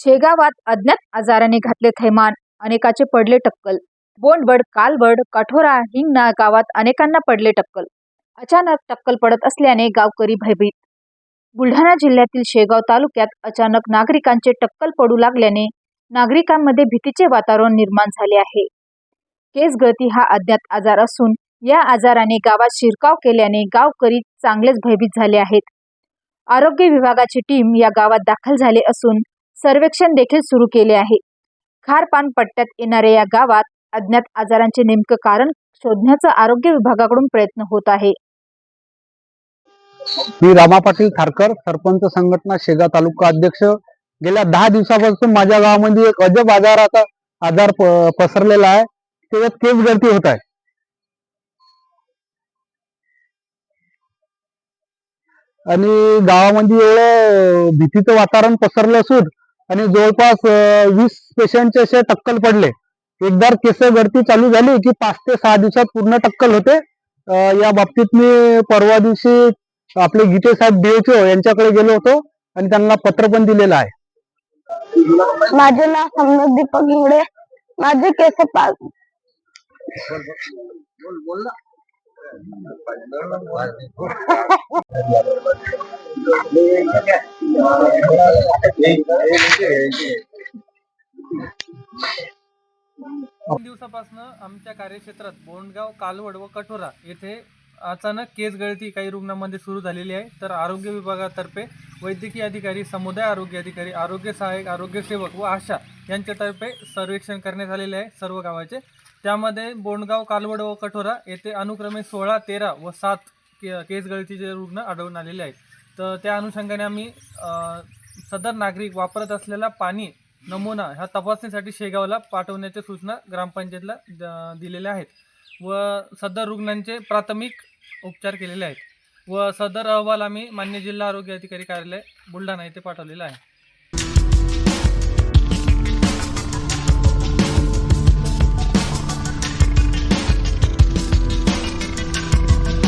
शेगावात अज्ञात आजाराने घातले थैमान अनेकाचे पडले टक्कल. बोंडबड कालबड कठोरा हिंगणा गावात अनेकांना पडले टक्कल. अचानक टक्कल पडत असल्याने गावकरी भयभीत. बुलढाणा जिल्ह्यातील शेगाव तालुक्यात अचानक नागरिकांचे टक्कल पडू लागल्याने नागरिकांमध्ये भीतीचे वातावरण निर्माण झाले आहे. केस गळती हा अज्ञात आजार असून या आजाराने गावात शिरकाव केल्याने गावकरी चांगलेच भयभीत झाले आहेत. आरोग्य विभागाची टीम या गावात दाखल झाले असून सर्वेक्षण देखील सुरू केले आहे. खारपान पट्ट्यात येणाऱ्या या गावात अज्ञात आजारांचे नेमकं कारण शोधण्याचा आरोग्य विभागाकडून प्रयत्न होत आहे. मी रामा पाटील खारकर सरपंच संघटना शेगाव तालुका अध्यक्ष. गेल्या दहा दिवसापासून माझ्या गावामध्ये एक अजब आजाराचा आजार पसरलेला आहे. त्याच्यात केस गळती होत आहे. आणि गावामध्ये एवढं भीतीचं वातावरण पसरलं असून आणि जवळपास वीस पेशंटचे असे टक्कल पडले. एकदा केस गळती चालू झाली की पाच ते सहा दिवसात पूर्ण टक्कल होते. या बाबतीत मी परवा दिवशी आपले गीते साहेब डीएचओ यांच्याकडे गेलो होतो आणि त्यांना पत्र पण दिलेलं आहे. माझे नाव समृद्ध दीपक मुळे माझे केस पाच दोन दिवसापासून आमच्या कार्यक्षेत्रात बोंडगाव कालवड व कठोरा येथे अचानक केस गळती काही रुग्णांमध्ये सुरू झालेली आहे. तर आरोग्य विभागातर्फे वैद्यकीय अधिकारी समुदाय आरोग्य अधिकारी आरोग्य सहाय्यक आरोग्य सेवक व आशा यांच्यातर्फे सर्वेक्षण करण्यात आलेले आहे सर्व गावाचे. त्यामध्ये बोंडगाव कालवड व कठोरा येथे अनुक्रमे सोळा तेरा व सात के केस गळतीचे रुग्ण आढळून आलेले आहेत. तर त्या अनुषंगाने आम्ही सदर नागरिक वापरत असलेला पाणी नमुना ह्या तपासणीसाठी शेगावला पाठवण्याच्या सूचना ग्रामपंचायतला द- दिलेल्या आहेत व सदर रुग्णांचे प्राथमिक उपचार केलेले आहेत व सदर अहवाल आम्ही मान्य जिल्हा आरोग्य अधिकारी कार्यालय बुलढाणा येथे पाठवलेला आहे.